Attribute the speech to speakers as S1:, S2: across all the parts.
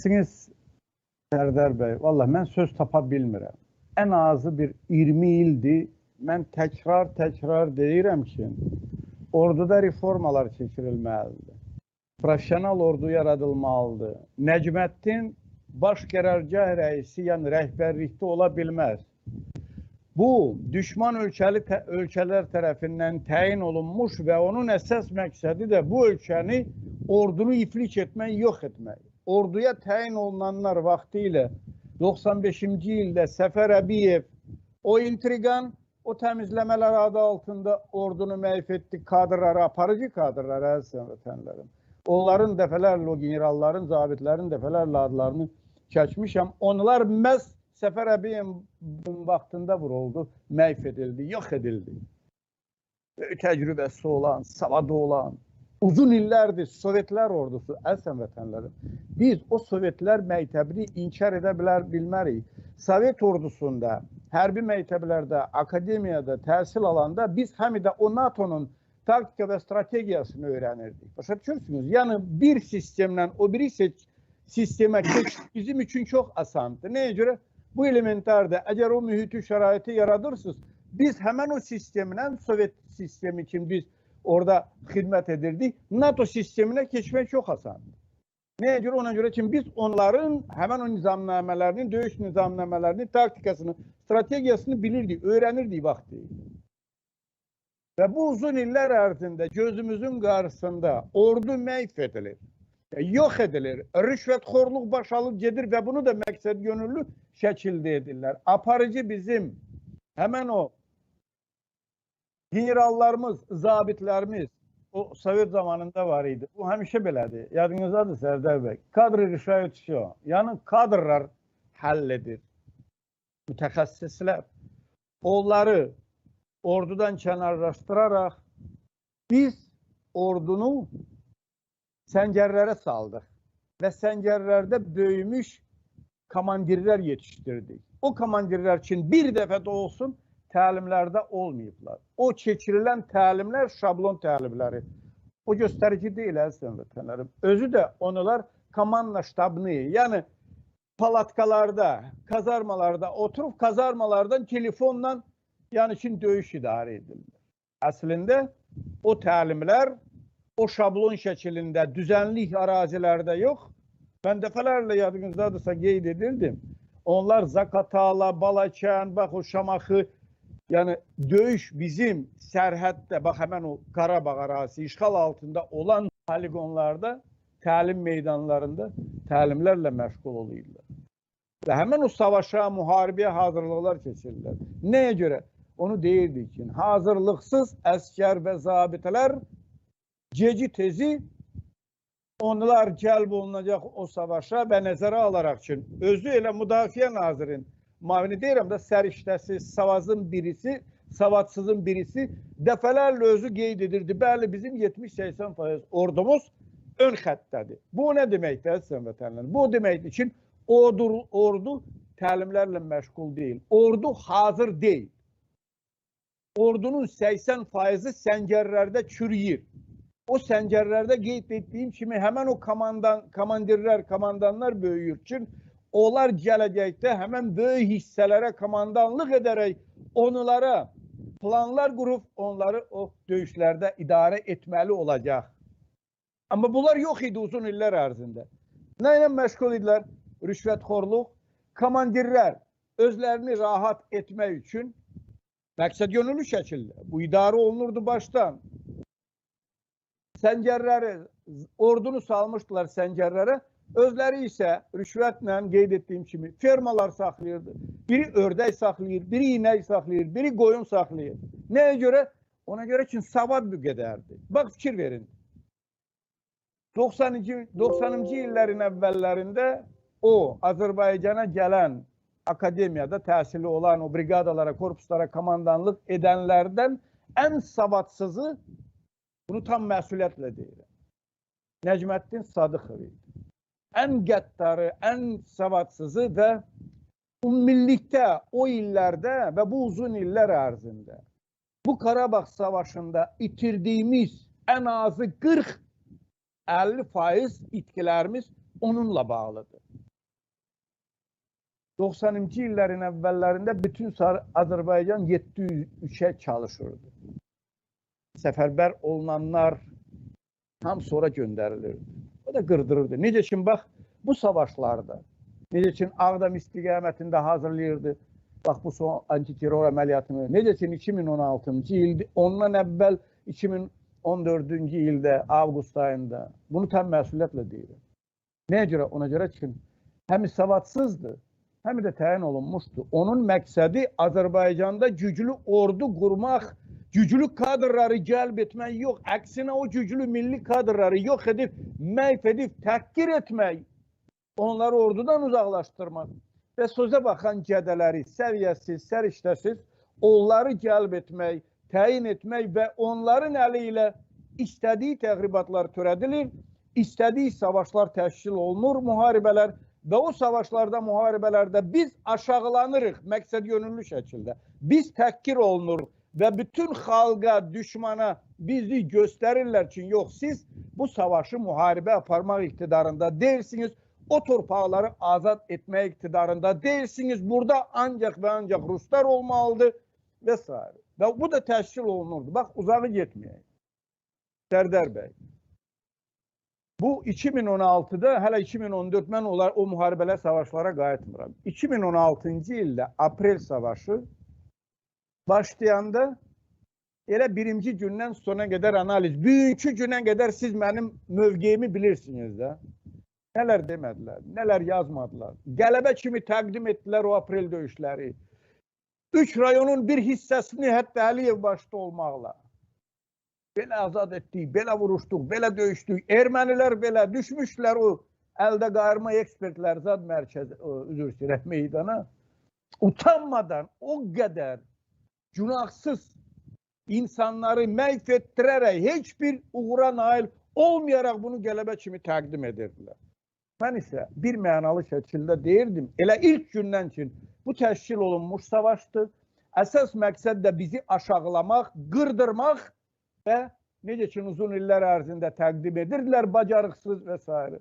S1: Bilirsiniz Sərdar bəy, vallah mən söz tapa bilmirəm. Ən azı bir 20 ildir mən təkrar təkrar deyirəm ki, orduda reformalar keçirilməlidir. Professional ordu yaradılmalıdır. Nəcməddin baş qərargah rəisi, yəni rəhbərlikdə ola bilməz. Bu düşman ölkəli ölkələr tərəfindən təyin olunmuş və onun əsas məqsədi də bu ölkəni ordunu iflic etmək, yox etmək. Orduya təyin olunanlar vaxtilə 95-ci ildə Səfər Əbiyev o intriqan, o təmizləmələr adı altında ordunu məhv etdi kadrları, aparıcı kadrları əziz vətənlərim. Onların dəfələrlə o generalların, zabitlərin dəfələrlə adlarını çəkmişəm. Onlar məhz Səfər Əbiyevin vaxtında vuruldu, məhv edildi, yox edildi. Böyük təcrübəsi olan, savadı olan, uzun illərdir Sovetlər ordusu, əziz vətənlərim. Biz o Sovetlər məktəbini inkar edə bilər, bilmərik. Sovet ordusunda, hərbi məktəblərdə, akademiyada təhsil alanda biz həm də o NATO-nun taktika və strategiyasını öyrənirdik. Başa düşürsünüz? Yəni bir sistemdən o biri seç sistemə keçiş bizim üçün çox asandır. Nəyə görə? Bu elementardır. Əgər o mühiti, şəraiti yaradırsınız, biz həmən o sistemdən Sovet sistemi kimi biz orada xidmət edirdik. NATO sisteminə keçmək çox asandır. Nəyə görə? Ona görə ki, biz onların həmən o nizamnamələrini, döyüş nizamnamələrini, taktikasını, strategiyasını bilirdik, öyrənirdik vaxtı. Və bu uzun illər ərzində gözümüzün qarşısında ordu məhv edilir, e, yox edilir, rüşvətxorluq baş alıb gedir və bunu da məqsəd yönüllü şəkildə edirlər. Aparıcı bizim həmən o generallarımız, zabitlərimiz o Sovet zamanında var idi. Bu həmişə belədir. Yadınızdadır Sərdar bəy. Kadr rüşvətçi. Yəni kadrlar həll edir. Mütəxəssislər. Onları ordudan kənarlaşdıraraq biz ordunu səngərlərə saldıq və səngərlərdə böyümüş komandirlər yetişdirdik. O komandirlər üçün bir dəfə də olsun təlimlərdə olmayıblar. O keçirilən təlimlər şablon təlimləri. O göstərici deyil əziz vətənlərim. Özü də onlar komanda ştabını, yəni palatkalarda, kazarmalarda oturub kazarmalardan telefonla yəni üçün döyüş idarə edilir. Əslində o təlimlər o şablon şəklində düzənlik ərazilərdə yox. Mən dəfələrlə yadınızdadırsa qeyd edirdim. Onlar Zakatala, Balakən, bax o Şamaxı, yəni döyüş bizim sərhəddə, bax həmən o Qarabağ ərazisi işğal altında olan poligonlarda, təlim meydanlarında təlimlərlə məşğul olurlar. Və həmən o savaşa, müharibəyə hazırlıqlar keçirirlər. Nəyə görə? Onu deyirdik ki, hazırlıqsız əskər və zabitələr geci tezi onlar cəlb olunacaq o savaşa və nəzərə alaraq ki, özü elə Müdafiə Nazirin mavini deyirəm də səriştəsi, savazın birisi, savadsızın birisi dəfələrlə özü qeyd edirdi. Bəli, bizim 70-80 faiz ordumuz ön xəttədir. Bu nə deməkdir, əziz vətənlər? Bu deməkdir ki, ordu, ordu təlimlərlə məşğul deyil. Ordu hazır deyil. Ordunun 80 faizi səngərlərdə çürüyür. O səngərlərdə qeyd etdiyim kimi həmən o komandan, komandirlər, komandanlar böyüyür ki, onlar gələcəkdə həmən böyük hissələrə komandanlıq edərək onlara planlar qurub onları o döyüşlərdə idarə etməli olacaq. Amma bunlar yox idi uzun illər ərzində. Nə ilə məşğul idilər? Rüşvətxorluq, komandirlər özlərini rahat etmək üçün məqsəd yönlü şəkildə bu idarə olunurdu başdan. Səngərləri, ordunu salmışdılar səngərlərə. Özləri isə rüşvətlə qeyd etdiyim kimi fermalar saxlayırdı. Biri ördək saxlayır, biri inək saxlayır, biri qoyun saxlayır. Nəyə görə? Ona görə ki, savad bu qədərdir. Bax fikir verin. 90-cı 90-cı illərin əvvəllərində o Azərbaycana gələn akademiyada təhsili olan o briqadalara, korpuslara komandanlıq edənlərdən ən savadsızı bunu tam məsuliyyətlə deyirəm. Nəcməddin Sadıxov idi. Ən qəddarı, ən savadsızı və ümumilikdə o illərdə və bu uzun illər ərzində bu Qarabağ savaşında itirdiyimiz ən azı 40 50 faiz itkilərimiz onunla bağlıdır. 90-cı illərin əvvəllərində bütün Azərbaycan 703-ə çalışırdı. Səfərbər olunanlar tam sonra göndərilirdi. O da qırdırırdı. Necə ki, bax, bu savaşlarda, necə ki, Ağdam istiqamətində hazırlayırdı, bax, bu son antiterror əməliyyatını, necə ki, 2016-cı ildə, ondan əvvəl 2014-cü ildə, avqust ayında, bunu tam məsuliyyətlə deyirəm. Nəyə görə? Ona görə ki, həm savadsızdır, həm də təyin olunmuşdu. Onun məqsədi Azərbaycanda güclü ordu qurmaq, güclü kadrları cəlb etmək yox, əksinə o güclü milli kadrları yox edib, məhv edib, təhqir etmək, onları ordudan uzaqlaşdırmaq və sözə baxan gədələri səviyyəsiz, səriştəsiz, onları cəlb etmək, təyin etmək və onların əli ilə istədiyi təxribatlar törədilir, istədiyi savaşlar təşkil olunur, müharibələr və o savaşlarda, müharibələrdə biz aşağılanırıq məqsəd yönümlü şəkildə. Biz təhqir olunur və bütün xalqa, düşmana bizi göstərirlər ki, yox, siz bu savaşı müharibə aparmaq iqtidarında deyilsiniz, o torpaqları azad etmək iqtidarında deyilsiniz. Burada ancaq və ancaq ruslar olmalıdır və s. Və bu da təşkil olunurdu. Bax, uzağı getməyək. Sərdar bəy. Bu 2016-da, hələ 2014 mən onlar o müharibələr, savaşlara qayıtmıram. 2016-cı ildə aprel savaşı başlayanda elə birinci gündən sona qədər analiz, bugünkü günə qədər siz mənim mövqeyimi bilirsiniz də. Nələr demədilər, nələr yazmadılar. Qələbə kimi təqdim etdilər o aprel döyüşləri. Üç rayonun bir hissəsini hətta Əliyev başda olmaqla. Belə azad etdik, belə vuruşduq, belə döyüşdük. Ermənilər belə düşmüşlər o əldə qayırma ekspertlər zad mərkəzi, üzr istəyirəm, meydana. Utanmadan o qədər günahsız insanları məhv etdirərək heç bir uğura nail olmayaraq bunu qələbə kimi təqdim edirdilər. Mən isə bir mənalı şəkildə deyirdim, elə ilk gündən ki, bu təşkil olunmuş savaşdır. Əsas məqsəd də bizi aşağılamaq, qırdırmaq və necə ki uzun illər ərzində təqdim edirdilər bacarıqsız və s.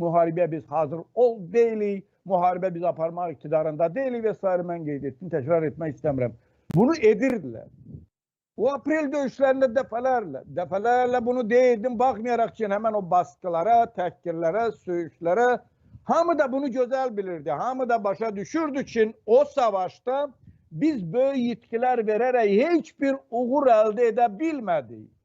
S1: Müharibəyə biz hazır ol deyilik, müharibə biz aparmaq iqtidarında deyilik və s. mən qeyd etdim, təkrar etmək istəmirəm. Bunu edirdilər. O aprel döyüşlərində dəfələrlə, dəfələrlə bunu deyirdim, baxmayaraq ki, həmən o baskılara, təhqirlərə, söyüşlərə, hamı da bunu gözəl bilirdi. Hamı da başa düşürdü ki, o savaşda biz böyük yitkilər verərək heç bir uğur əldə edə bilmədik.